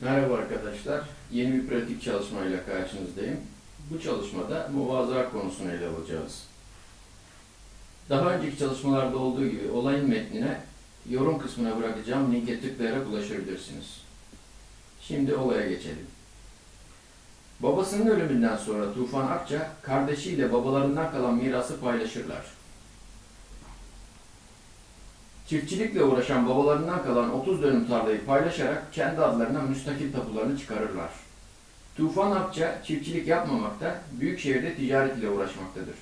Merhaba arkadaşlar. Yeni bir pratik çalışmayla karşınızdayım. Bu çalışmada muvaza konusunu ele alacağız. Daha önceki çalışmalarda olduğu gibi olayın metnine yorum kısmına bırakacağım linke tıklayarak ulaşabilirsiniz. Şimdi olaya geçelim. Babasının ölümünden sonra Tufan Akça kardeşiyle babalarından kalan mirası paylaşırlar. Çiftçilikle uğraşan babalarından kalan 30 dönüm tarlayı paylaşarak kendi adlarına müstakil tapularını çıkarırlar. Tufan Akça çiftçilik yapmamakta, büyük şehirde ticaret ile uğraşmaktadır.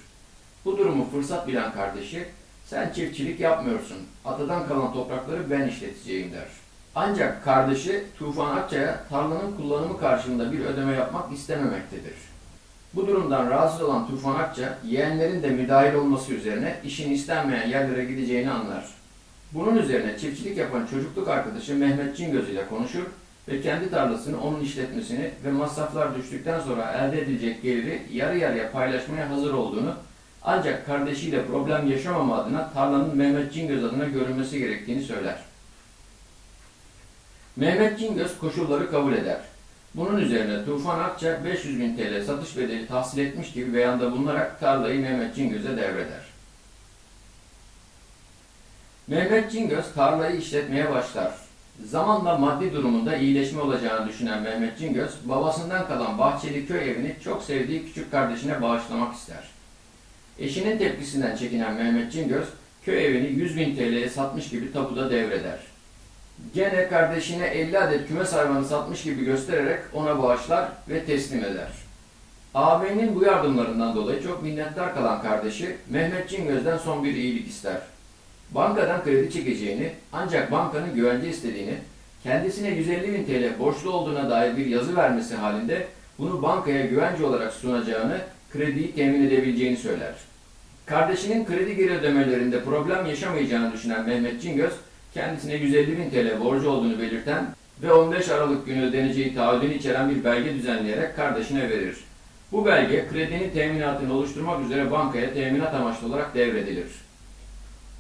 Bu durumu fırsat bilen kardeşi, sen çiftçilik yapmıyorsun, atadan kalan toprakları ben işleteceğim der. Ancak kardeşi Tufan Akça'ya tarlanın kullanımı karşılığında bir ödeme yapmak istememektedir. Bu durumdan rahatsız olan Tufan Akça, yeğenlerin de müdahil olması üzerine işin istenmeyen yerlere gideceğini anlar. Bunun üzerine çiftçilik yapan çocukluk arkadaşı Mehmet Cingöz ile konuşur ve kendi tarlasını onun işletmesini ve masraflar düştükten sonra elde edilecek geliri yarı yarıya paylaşmaya hazır olduğunu ancak kardeşiyle problem yaşamama adına tarlanın Mehmet Cingöz adına görülmesi gerektiğini söyler. Mehmet Cingöz koşulları kabul eder. Bunun üzerine Tufan Akça 500 bin TL satış bedeli tahsil etmiş gibi beyanda bulunarak tarlayı Mehmet Cingöz'e devreder. Mehmet Cingöz tarlayı işletmeye başlar. Zamanla maddi durumunda iyileşme olacağını düşünen Mehmet Cingöz, babasından kalan bahçeli köy evini çok sevdiği küçük kardeşine bağışlamak ister. Eşinin tepkisinden çekinen Mehmet Cingöz, köy evini 100 bin TL'ye satmış gibi tapuda devreder. Gene kardeşine 50 adet kümes hayvanı satmış gibi göstererek ona bağışlar ve teslim eder. Ağabeyinin bu yardımlarından dolayı çok minnettar kalan kardeşi Mehmet Cingöz'den son bir iyilik ister. Bankadan kredi çekeceğini ancak bankanın güvence istediğini, kendisine 150 bin TL borçlu olduğuna dair bir yazı vermesi halinde bunu bankaya güvence olarak sunacağını, krediyi temin edebileceğini söyler. Kardeşinin kredi geri ödemelerinde problem yaşamayacağını düşünen Mehmet Cingöz, kendisine 150 bin TL borcu olduğunu belirten ve 15 Aralık günü ödeneceği taahhüdünü içeren bir belge düzenleyerek kardeşine verir. Bu belge kredinin teminatını oluşturmak üzere bankaya teminat amaçlı olarak devredilir.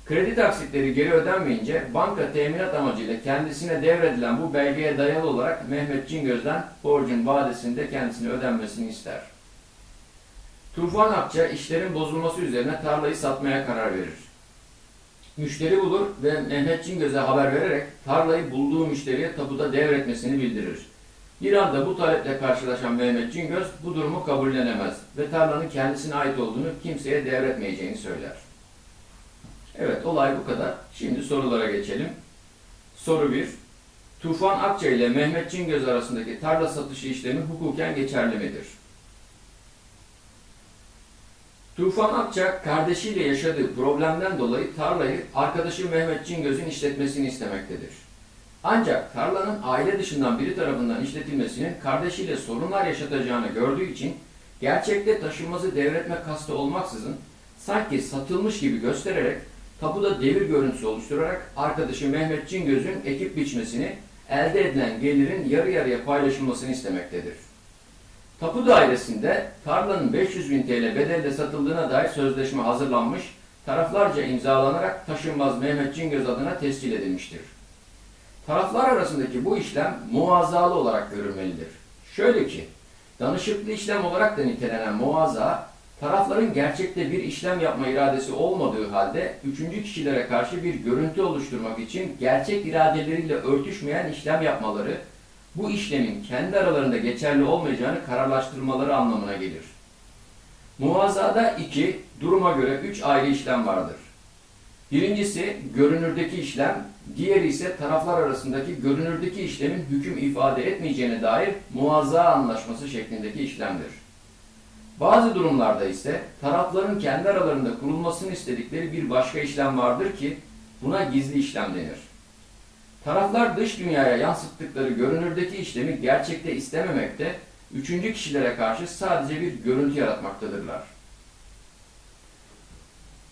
Kredi taksitleri geri ödenmeyince banka teminat amacıyla kendisine devredilen bu belgeye dayalı olarak Mehmet Cingöz'den borcun vadesinde kendisine ödenmesini ister. Tufan Akça işlerin bozulması üzerine tarlayı satmaya karar verir. Müşteri bulur ve Mehmet Cingöz'e haber vererek tarlayı bulduğu müşteriye tapuda devretmesini bildirir. Bir anda bu taleple karşılaşan Mehmet Cingöz bu durumu kabullenemez ve tarlanın kendisine ait olduğunu kimseye devretmeyeceğini söyler. Evet olay bu kadar. Şimdi sorulara geçelim. Soru 1. Tufan Akça ile Mehmet Cingöz arasındaki tarla satışı işlemi hukuken geçerli midir? Tufan Akça kardeşiyle yaşadığı problemden dolayı tarlayı arkadaşı Mehmet Cingöz'ün işletmesini istemektedir. Ancak tarlanın aile dışından biri tarafından işletilmesinin kardeşiyle sorunlar yaşatacağını gördüğü için gerçekte taşınmazı devretme kastı olmaksızın sanki satılmış gibi göstererek tapuda devir görüntüsü oluşturarak arkadaşı Mehmet Cingöz'ün ekip biçmesini, elde edilen gelirin yarı yarıya paylaşılmasını istemektedir. Tapu dairesinde tarlanın 500 bin TL bedelle satıldığına dair sözleşme hazırlanmış, taraflarca imzalanarak taşınmaz Mehmet Cingöz adına tescil edilmiştir. Taraflar arasındaki bu işlem muazzalı olarak görülmelidir. Şöyle ki, danışıklı işlem olarak da nitelenen muazza, tarafların gerçekte bir işlem yapma iradesi olmadığı halde üçüncü kişilere karşı bir görüntü oluşturmak için gerçek iradeleriyle örtüşmeyen işlem yapmaları, bu işlemin kendi aralarında geçerli olmayacağını kararlaştırmaları anlamına gelir. Muvazzada iki, duruma göre üç ayrı işlem vardır. Birincisi görünürdeki işlem, diğeri ise taraflar arasındaki görünürdeki işlemin hüküm ifade etmeyeceğine dair muazza anlaşması şeklindeki işlemdir. Bazı durumlarda ise tarafların kendi aralarında kurulmasını istedikleri bir başka işlem vardır ki buna gizli işlem denir. Taraflar dış dünyaya yansıttıkları görünürdeki işlemi gerçekte istememekte, üçüncü kişilere karşı sadece bir görüntü yaratmaktadırlar.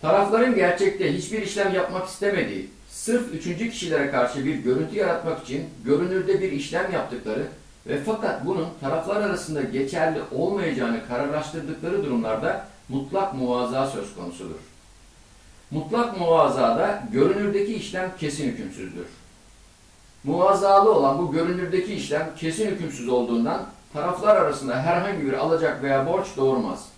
Tarafların gerçekte hiçbir işlem yapmak istemediği, sırf üçüncü kişilere karşı bir görüntü yaratmak için görünürde bir işlem yaptıkları ve fakat bunun taraflar arasında geçerli olmayacağını kararlaştırdıkları durumlarda mutlak muvaza söz konusudur. Mutlak muvazada görünürdeki işlem kesin hükümsüzdür. Muazzalı olan bu görünürdeki işlem kesin hükümsüz olduğundan taraflar arasında herhangi bir alacak veya borç doğurmaz.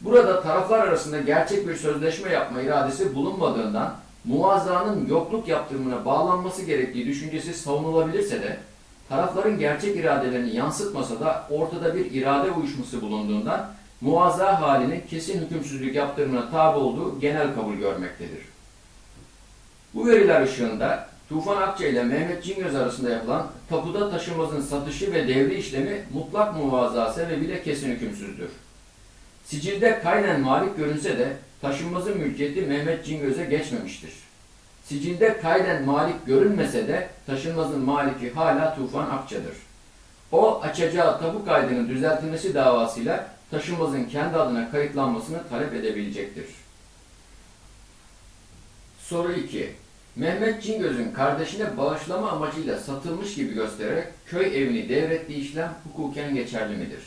Burada taraflar arasında gerçek bir sözleşme yapma iradesi bulunmadığından muvazzanın yokluk yaptırımına bağlanması gerektiği düşüncesi savunulabilirse de tarafların gerçek iradelerini yansıtmasa da ortada bir irade uyuşması bulunduğundan muazza halinin kesin hükümsüzlük yaptırımına tabi olduğu genel kabul görmektedir. Bu veriler ışığında Tufan Akça ile Mehmet Cingöz arasında yapılan tapuda taşınmazın satışı ve devri işlemi mutlak muvazaa sebebiyle kesin hükümsüzdür. Sicilde kaynen malik görünse de taşınmazın mülkiyeti Mehmet Cingöz'e geçmemiştir. Sicilde kaynen malik görünmese de taşınmazın maliki hala Tufan Akça'dır. O açacağı tabu kaydının düzeltilmesi davasıyla taşınmazın kendi adına kayıtlanmasını talep edebilecektir. Soru 2. Mehmet Cingöz'ün kardeşine bağışlama amacıyla satılmış gibi göstererek köy evini devrettiği işlem hukuken geçerli midir?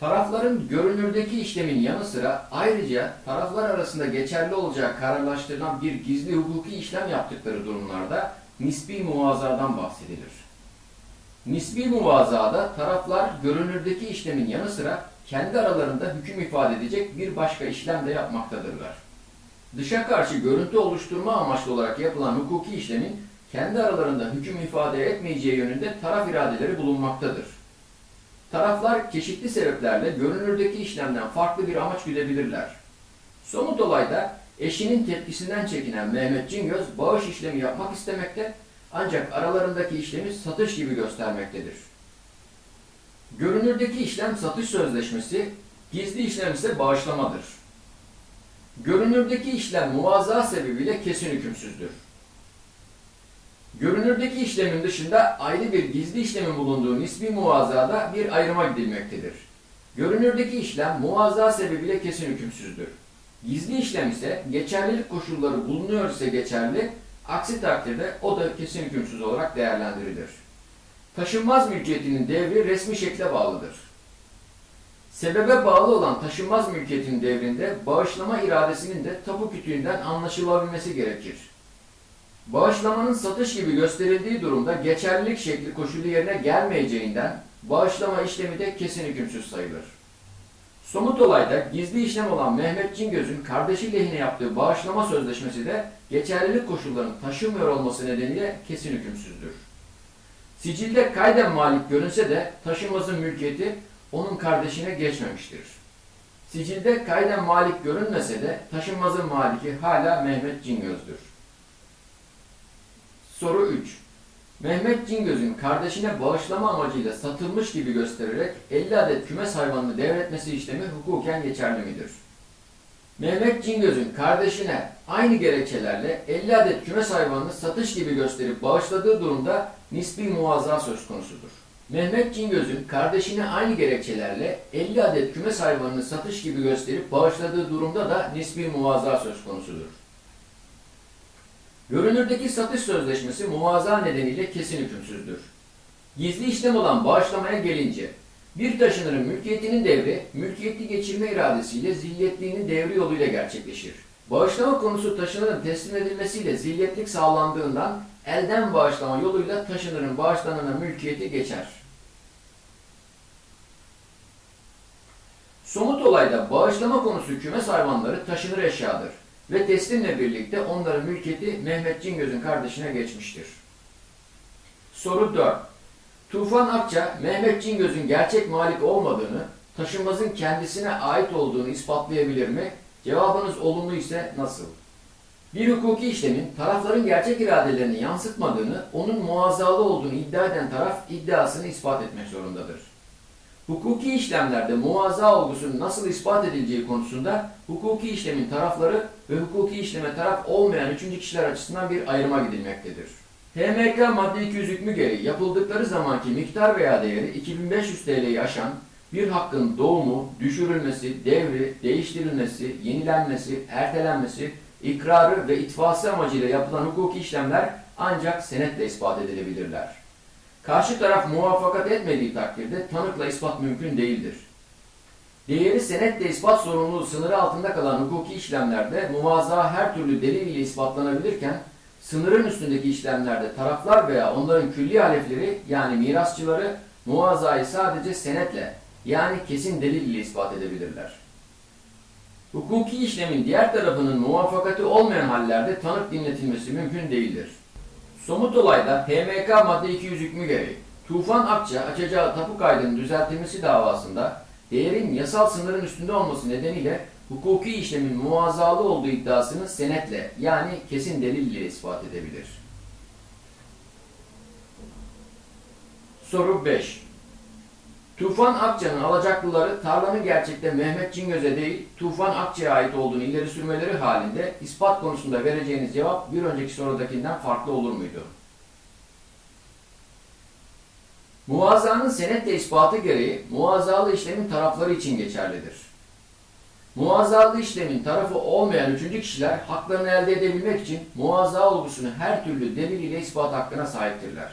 Tarafların görünürdeki işlemin yanı sıra ayrıca taraflar arasında geçerli olacağı kararlaştırılan bir gizli hukuki işlem yaptıkları durumlarda nisbi muvazadan bahsedilir. Nisbi muvazada taraflar görünürdeki işlemin yanı sıra kendi aralarında hüküm ifade edecek bir başka işlem de yapmaktadırlar. Dışa karşı görüntü oluşturma amaçlı olarak yapılan hukuki işlemin kendi aralarında hüküm ifade etmeyeceği yönünde taraf iradeleri bulunmaktadır. Taraflar çeşitli sebeplerle görünürdeki işlemden farklı bir amaç güdebilirler. Somut olayda eşinin tepkisinden çekinen Mehmet Cingöz bağış işlemi yapmak istemekte ancak aralarındaki işlemi satış gibi göstermektedir. Görünürdeki işlem satış sözleşmesi, gizli işlem ise bağışlamadır. Görünürdeki işlem muvazaa sebebiyle kesin hükümsüzdür. Görünürdeki işlemin dışında ayrı bir gizli işlemin bulunduğu nisbi muvazada bir ayrıma gidilmektedir. Görünürdeki işlem muvazaa sebebiyle kesin hükümsüzdür. Gizli işlem ise geçerlilik koşulları bulunuyor ise geçerli, aksi takdirde o da kesin hükümsüz olarak değerlendirilir. Taşınmaz mülkiyetinin devri resmi şekle bağlıdır. Sebebe bağlı olan taşınmaz mülkiyetin devrinde bağışlama iradesinin de tapu kütüğünden anlaşılabilmesi gerekir. Bağışlamanın satış gibi gösterildiği durumda geçerlilik şekli koşulu yerine gelmeyeceğinden bağışlama işlemi de kesin hükümsüz sayılır. Somut olayda gizli işlem olan Mehmet Cingöz'ün kardeşi lehine yaptığı bağışlama sözleşmesi de geçerlilik koşullarını taşımıyor olması nedeniyle kesin hükümsüzdür. Sicilde kayden malik görünse de taşınmazın mülkiyeti onun kardeşine geçmemiştir. Sicilde kayden malik görünmese de taşınmazın maliki hala Mehmet Cingöz'dür. Soru 3. Mehmet Cingöz'ün kardeşine bağışlama amacıyla satılmış gibi göstererek 50 adet kümes hayvanını devretmesi işlemi hukuken geçerli midir? Mehmet Cingöz'ün kardeşine aynı gerekçelerle 50 adet kümes hayvanını satış gibi gösterip bağışladığı durumda nisbi muvazaa söz konusudur. Mehmet Cingöz'ün kardeşine aynı gerekçelerle 50 adet kümes hayvanını satış gibi gösterip bağışladığı durumda da nisbi muvazaa söz konusudur. Görünürdeki satış sözleşmesi muvaza nedeniyle kesin hükümsüzdür. Gizli işlem olan bağışlamaya gelince, bir taşınırın mülkiyetinin devri, mülkiyetli geçirme iradesiyle zilyetliğinin devri yoluyla gerçekleşir. Bağışlama konusu taşınırın teslim edilmesiyle zilyetlik sağlandığından elden bağışlama yoluyla taşınırın bağışlanana mülkiyeti geçer. Somut olayda bağışlama konusu kümes hayvanları taşınır eşyadır ve teslimle birlikte onların mülkiyeti Mehmet Cingöz'ün kardeşine geçmiştir. Soru 4. Tufan Akça, Mehmet Cingöz'ün gerçek malik olmadığını, taşınmazın kendisine ait olduğunu ispatlayabilir mi? Cevabınız olumlu ise nasıl? Bir hukuki işlemin tarafların gerçek iradelerini yansıtmadığını, onun muazzalı olduğunu iddia eden taraf iddiasını ispat etmek zorundadır. Hukuki işlemlerde muazza olgusunun nasıl ispat edileceği konusunda hukuki işlemin tarafları ve hukuki işleme taraf olmayan üçüncü kişiler açısından bir ayrıma gidilmektedir. HMK madde 200 hükmü gereği yapıldıkları zamanki miktar veya değeri 2500 TL'yi aşan bir hakkın doğumu, düşürülmesi, devri, değiştirilmesi, yenilenmesi, ertelenmesi, ikrarı ve itfası amacıyla yapılan hukuki işlemler ancak senetle ispat edilebilirler. Karşı taraf muvaffakat etmediği takdirde tanıkla ispat mümkün değildir. Değeri senetle ispat sorumluluğu sınırı altında kalan hukuki işlemlerde muvazaa her türlü delil ile ispatlanabilirken Sınırın üstündeki işlemlerde taraflar veya onların külli halefleri yani mirasçıları muvazzayı sadece senetle yani kesin delil ile ispat edebilirler. Hukuki işlemin diğer tarafının muvaffakati olmayan hallerde tanık dinletilmesi mümkün değildir. Somut olayda PMK madde 200 hükmü gereği Tufan Akça açacağı tapu kaydının düzeltilmesi davasında değerin yasal sınırın üstünde olması nedeniyle hukuki işlemin muazzalı olduğu iddiasını senetle yani kesin delil ile ispat edebilir. Soru 5. Tufan Akça'nın alacaklıları tarlanın gerçekte Mehmet Cingöz'e değil Tufan Akça'ya ait olduğunu ileri sürmeleri halinde ispat konusunda vereceğiniz cevap bir önceki sorudakinden farklı olur muydu? Muvazzanın senetle ispatı gereği muazzalı işlemin tarafları için geçerlidir. Muazzalı işlemin tarafı olmayan üçüncü kişiler haklarını elde edebilmek için muazza olgusunu her türlü delil ile ispat hakkına sahiptirler.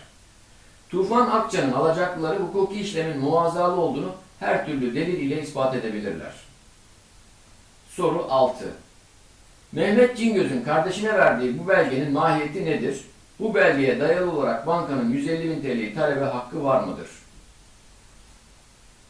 Tufan Akça'nın alacaklıları hukuki işlemin muazzalı olduğunu her türlü delil ile ispat edebilirler. Soru 6. Mehmet Cingöz'ün kardeşine verdiği bu belgenin mahiyeti nedir? Bu belgeye dayalı olarak bankanın 150 bin TL'yi talebe hakkı var mıdır?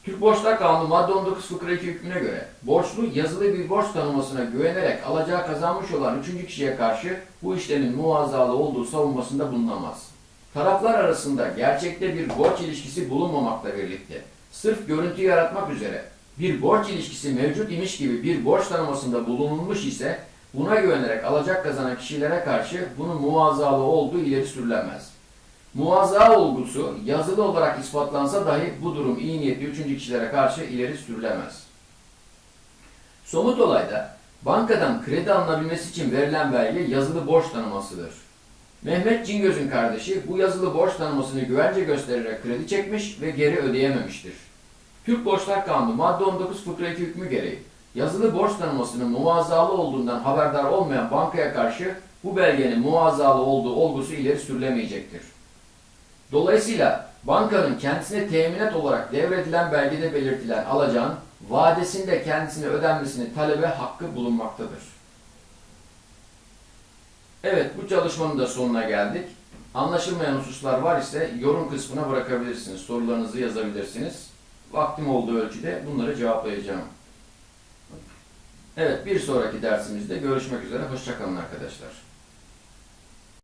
Türk Borçlar Kanunu madde 19 fıkra 2 hükmüne göre borçlu yazılı bir borç tanımasına güvenerek alacağı kazanmış olan üçüncü kişiye karşı bu işlemin muazzalı olduğu savunmasında bulunamaz. Taraflar arasında gerçekte bir borç ilişkisi bulunmamakla birlikte sırf görüntü yaratmak üzere bir borç ilişkisi mevcut imiş gibi bir borç tanımasında bulunulmuş ise buna güvenerek alacak kazanan kişilere karşı bunun muazzalı olduğu ileri sürülemez. Muazza olgusu yazılı olarak ispatlansa dahi bu durum iyi niyetli üçüncü kişilere karşı ileri sürülemez. Somut olayda bankadan kredi alınabilmesi için verilen belge yazılı borç tanımasıdır. Mehmet Cingöz'ün kardeşi bu yazılı borç tanımasını güvence göstererek kredi çekmiş ve geri ödeyememiştir. Türk Borçlar Kanunu madde 19 fıkra 2 hükmü gereği yazılı borç tanımasının muazzalı olduğundan haberdar olmayan bankaya karşı bu belgenin muazzalı olduğu olgusu ileri sürülemeyecektir. Dolayısıyla bankanın kendisine teminat olarak devredilen belgede belirtilen alacağın vadesinde kendisine ödenmesini talebe hakkı bulunmaktadır. Evet bu çalışmanın da sonuna geldik. Anlaşılmayan hususlar var ise yorum kısmına bırakabilirsiniz. Sorularınızı yazabilirsiniz. Vaktim olduğu ölçüde bunları cevaplayacağım. Evet bir sonraki dersimizde görüşmek üzere. Hoşçakalın arkadaşlar.